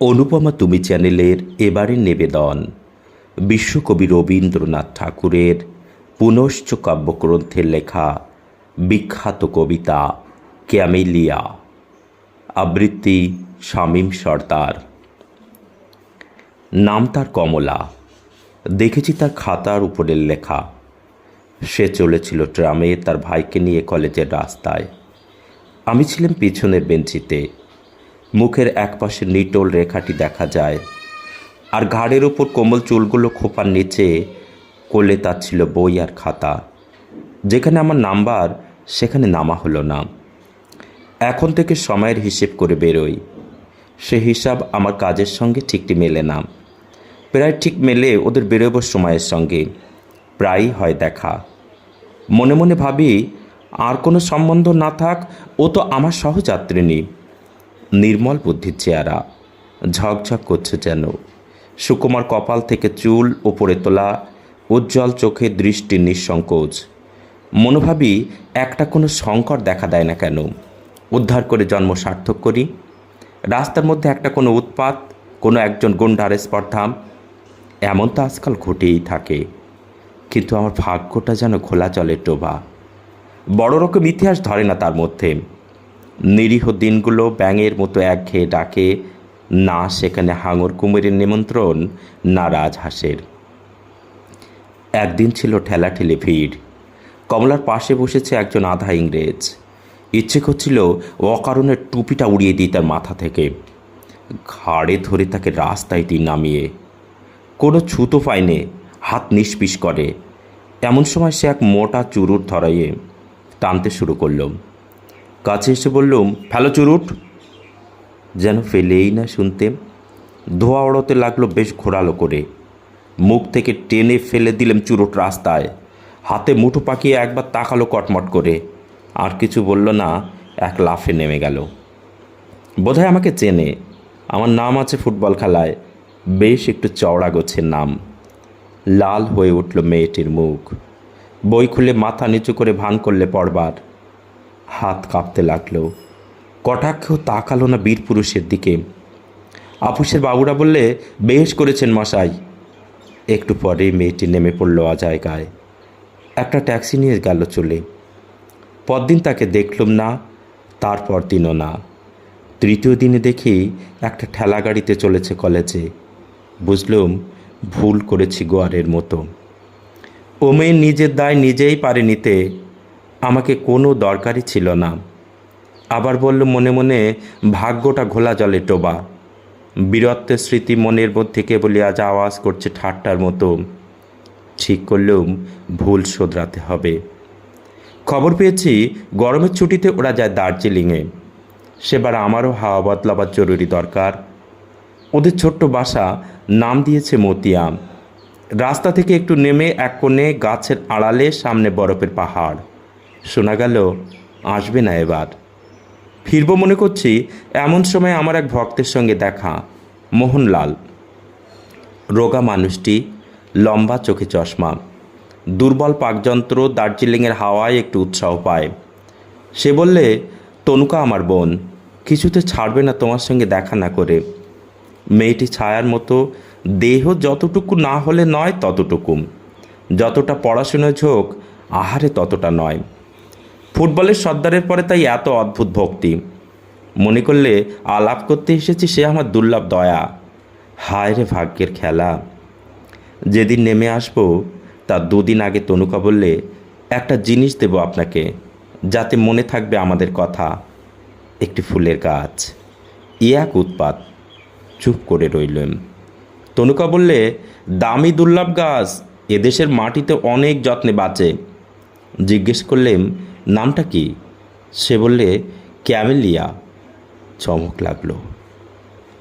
অনুপমা তুমি চ্যানেলের এবারের নিবেদন। বিশ্বকবি রবীন্দ্রনাথ ঠাকুরের পুনশ্চ কাব্যগ্রন্থের লেখা বিখ্যাত কবিতা ক্যামেলিয়া। আবৃত্তি শামীম সর্দার। নাম তার কমলা। দেখেছি তার খাতার উপরের লেখা। সে চলেছিল ট্রামে তার ভাইকে নিয়ে কলেজের রাস্তায়। আমি ছিলাম পিছনের বেঞ্চিতে। মুখের একপাশে নিটোল রেখাটি দেখা যায়। আর ঘাড়ের ওপর কোমল চুলগুলো খোপার নিচে কোলে তার ছিল বই আর খাতা। যেখানে আমার নাম্বার, সেখানে নামা হলো না। এখন থেকে সময়ের হিসেব করে বেরোই। সে হিসাব আমার কাজের সঙ্গে ঠিকটি মেলে না। প্রায় ঠিক মেলে ওদের বেরোবার সময়ের সঙ্গে। প্রায়ই হয় দেখা। মনে মনে ভাবি, আর কোনো সম্বন্ধ না থাক, ও তো আমার সহযাত্রিনী নির্মল বুদ্ধির চেহারা। ঝকঝক করছে যেন। সুকুমার কপাল থেকে চুল ওপরে তোলা, উজ্জ্বল চোখে দৃষ্টির নিঃসংকোচ। মনোভাবই একটা কোনো সংকট দেখা দেয় না কেন। উদ্ধার করে জন্ম সার্থক করি। রাস্তার মধ্যে একটা কোনো উৎপাত, কোনো একজন গুন্ডার স্পর্ধা এমন তো আজকাল ঘটেই থাকে। কিন্তু আমার ভাগ্যটা যেন খোলা জলের ডোবা। বড় রকম ইতিহাস ধরে না তার মধ্যে। নিরীহ দিনগুলো ব্যাঙের মতো একঘেয়ে ডাকে, না সেখানে হাঙর কুমিরের নিমন্ত্রণ, না রাজহাঁসের। একদিন ছিল ঠেলাঠেলি ভিড়। কমলার পাশে বসেছে একজন আধা ইংরেজ। ইচ্ছে করছিল অকারণে টুপিটা উড়িয়ে দিই তার মাথা থেকে। ঘাড়ে ধরে তাকে রাস্তায় দিই নামিয়ে। কোনো ছুতো পায়নি, হাত নিষ্পিস করে। এমন সময় সে এক মোটা চুরুর ধরাইয়ে টানতে শুরু করলাম কাছে এসে বললুম, ফেলো চুরুট। যেন ফেলেই না শুনতে। ধোয়া ওড়াতে লাগল বেশ ঘোরালো করে। মুখ থেকে টেনে ফেলে দিলাম চুরুট রাস্তায়। হাতে মুঠো পাকিয়ে একবার তাকালো কটমট করে। আর কিছু বলল না, এক লাফে নেমে গেল। বোধহয় আমাকে চেনে। আমার নাম আছে ফুটবল খেলায়। বেশ একটু চওড়া গোছের নাম। লাল হয়ে উঠল মেয়েটির মুখ। বই খুলে মাথা নিচু করে ভান করলে পড়বার হাত কাঁপতে লাগল। কটাক্ষ তাকালো না বীর পুরুষের দিকে। আপুসের বাবুরা বললে, বেশ করেছেন মশাই। একটু পরেই মেয়েটি নেমে পড়ল অজায়গায় একটা ট্যাক্সি নিয়ে গেল চলে। পরদিন তাকে দেখলুম না, তারপর দিনও না। তৃতীয় দিনে দেখি একটা ঠেলা গাড়িতে চলেছে কলেজে। বুঝলুম, ভুল করেছি গোয়ারের মতো। ও মেয়ে নিজের দায় নিজেই পারে নিতে। আমাকে কোনো দরকারই ছিল না। আবার বলল মনে মনে, ভাগ্যটা ঘোলা জলে টোবা। বীরত্বের স্মৃতি মনের মধ্যে কেবলই আজ আওয়াজ করছে ঠাট্টার মতো। ঠিক করলেও ভুল শোধরাতে হবে। খবর পেয়েছি, গরমের ছুটিতে ওরা যায় দার্জিলিংয়ে। সেবার আমারও হাওয়া বদলাবার জরুরি দরকার। ওদের ছোট্ট বাসা নাম দিয়েছে মতিয়াম রাস্তা থেকে একটু নেমে এক কোণে গাছের আড়ালে সামনে বরফের পাহাড়। শোনা গেল, আসবে না এবার। ফিরবো মনে করছি এমন সময় আমার এক ভক্তের সঙ্গে দেখা, মোহনলাল। রোগা মানুষটি লম্বা চোখে চশমা, দুর্বল পাকযন্ত্র দার্জিলিংয়ের হাওয়ায় একটু উৎসাহ পায়। সে বললে, তনুকা আমার বোন, কিছুতে ছাড়বে না তোমার সঙ্গে দেখা না করে। মেয়েটি ছায়ার মতো, দেহ যতটুকু না হলে নয় ততটুকু। যতটা পড়াশুনো ঝোঁক, আহারে ততটা নয়। ফুটবলের সর্দারের পরে তাই এত অদ্ভুত ভক্তি। মনে করলে আলাপ করতে এসেছি সে আমার দুর্লভ দয়া। হায় রে ভাগ্যের খেলা। যেদিন নেমে আসব, তার দুদিন আগে তনুকা বললে, একটা জিনিস দেব আপনাকে, যাতে মনে থাকবে আমাদের কথা। একটি ফুলের গাছ ই এক উৎপাত। চুপ করে রইলেন তনুকা বললে, দামি দুর্লভ গাছ, এদেশের মাটিতে অনেক যত্নে বাঁচে। জিজ্ঞেস করলেন নামটা কি? সে বললে, ক্যামেলিয়া। চমক লাগল।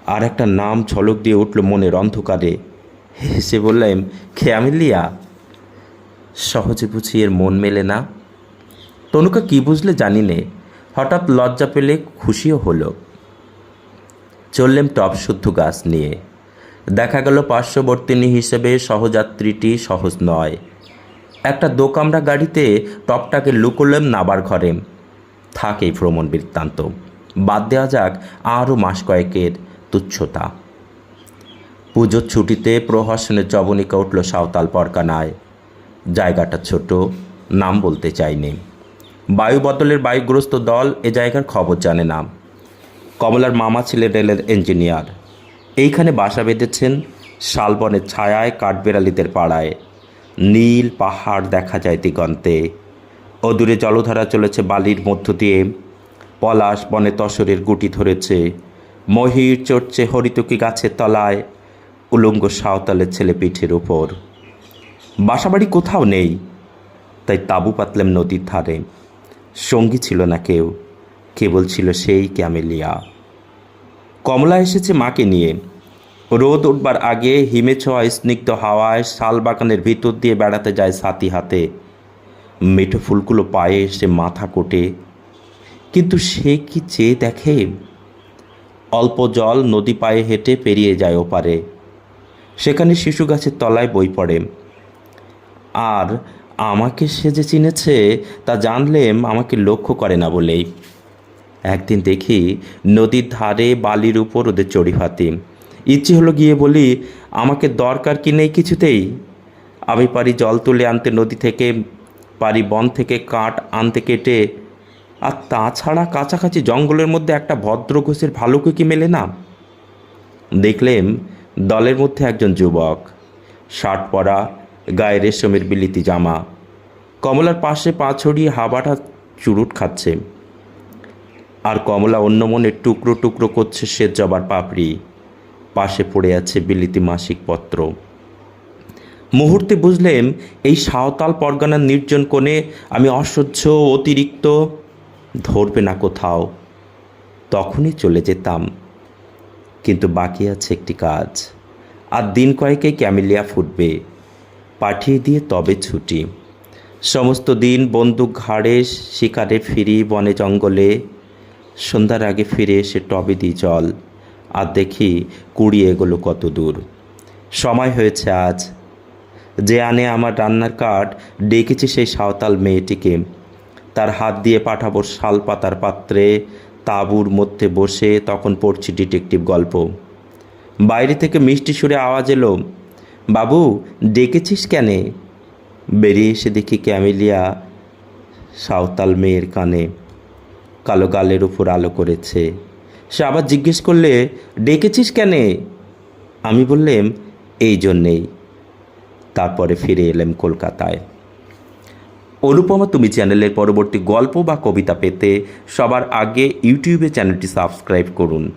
আর একটা নাম ঝলক দিয়ে উঠল মনের অন্ধকারে। হেসে বললাম ক্যামেলিয়া? সহজে বুঝি এর মন মেলে না। তনুকা কি বুঝলে জানি নে। হঠাৎ লজ্জা পেলে খুশিও হলো। চললেম টপ শুদ্ধ গাছ নিয়ে। দেখা গেল পার্শ্ববর্তিনী হিসেবে সহযাত্রীটি সহজ নয়। একটা দোকামরা গাড়িতে টপটাকে লুকোলেম নাবার ঘরে। থাক এই ভ্রমণ বৃত্তান্ত। বাদ দেওয়া যাক আরও মাস কয়েকের তুচ্ছতা। পুজোর ছুটিতে প্রহসনের জবনিকা উঠল সাঁওতাল পরকানায়। জায়গাটা ছোট, নাম বলতে চাইনি। বায়ু বদলের বায়ুগ্রস্ত দল এ জায়গার খবর জানে না। কমলার মামা ছিলেন রেলের ইঞ্জিনিয়ার। এইখানে বাসা বেঁধেছেন শালবনের ছায়ায় কাঠবেড়ালিদের পাড়ায়। নীল পাহাড় দেখা যায় দিগন্তে। অদূরে জলধারা চলেছে বালির মধ্য দিয়ে। পলাশ বনে তসরের গুটি ধরেছে। মহির চড়ছে হরিতকি গাছের তলায়। উলঙ্গ সাঁওতালের ছেলে পিঠের ওপর বাসাবাড়ি কোথাও নেই। তাই তাবু পাতলাম নদীর ধারে। সঙ্গী ছিল না কেউ। কেবল ছিল সেই ক্যামেলিয়া। কমলা এসেছে মাকে নিয়ে। রোদ উঠবার আগে হিমে ছোঁয়া স্নিগ্ধ হাওয়ায় শাল বাগানের ভিতর দিয়ে বেড়াতে যায় সাথী হাতে। মেঠো ফুলগুলো পায়ে এসে মাথা কোটে। কিন্তু সে কি চেয়ে দেখে? অল্প জল নদী পায়ে হেঁটে পেরিয়ে যায় ওপারে। সেখানে শিশু গাছের তলায় বই পড়ে। আর আমাকে সে যে চিনেছে, তা জানলেম আমাকে লক্ষ্য করে না বলেই। একদিন দেখি নদীর ধারে বালির উপর ওদের চড়িভাতি। ইচ্ছে হলো গিয়ে বলি, আমাকে দরকার কি নেই কিছুতেই? আমি পারি জল তুলে আনতে, নদী থেকে পারি বন থেকে কাঠ আনতে কেটে, আর তাছাড়া কাছাকাছি জঙ্গলের মধ্যে একটা ভদ্র ঘোষের ভালুকে কি মেলে না? দেখলেম দলের মধ্যে একজন যুবক, শার্ট পরা, গায়ে রেশমের বিলিতি জামা, কমলার পাশে পা ছড়িয়ে হাবাটা চুরুট খাচ্ছে, আর কমলা অন্য মনে টুকরো টুকরো করছে সে জবার পাপড়ি। পাশে পড়ে আছে বিলিতি মাসিক পত্র। মুহূর্তে বুঝলেন, এই সাঁওতাল পরগনার নির্জন কোণে আমি অসহ্য অতিরিক্ত ধরবে না কোথাও। তখনই চলে যেতাম। কিন্তু বাকি আছে একটি কাজ। আর দিন কয়েকে ক্যামেলিয়া ফুটবে। পাঠিয়ে দিয়ে তবে ছুটি। সমস্ত দিন বন্দুক ঘাড়ে শিকারে ফিরি বনে জঙ্গলে। সন্ধ্যার আগে ফিরে এসে টবে দিই জল। আর দেখি কুড়ি এগুলো কত দূর। সময় হয়েছে আজ। যে আনে আমার রান্নার কাঠ, ডেকেছি সেই সাঁওতাল মেয়েটিকে। তার হাত দিয়ে পাঠাবো শাল পাতার পাত্রে, তাঁবুর মধ্যে বসে তখন পড়ছি ডিটেকটিভ গল্প। বাইরে থেকে মিষ্টি সুরে আওয়াজ এলো, বাবু, ডেকেছিস কেনে? বেরিয়ে এসে দেখি ক্যামেলিয়া সাঁওতাল মেয়ের কানে কালো গালের উপর আলো করেছে। সে আবার জিজ্ঞেস করলে, ডেকেছিস কেনে? আমি বললাম, এই জন্যেই। তারপরে ফিরে এলাম কলকাতায়। অনুপমা, তুমি চ্যানেলের পরবর্তী গল্প বা কবিতা পেতে সবার আগে ইউটিউবে চ্যানেলটি সাবস্ক্রাইব করুন।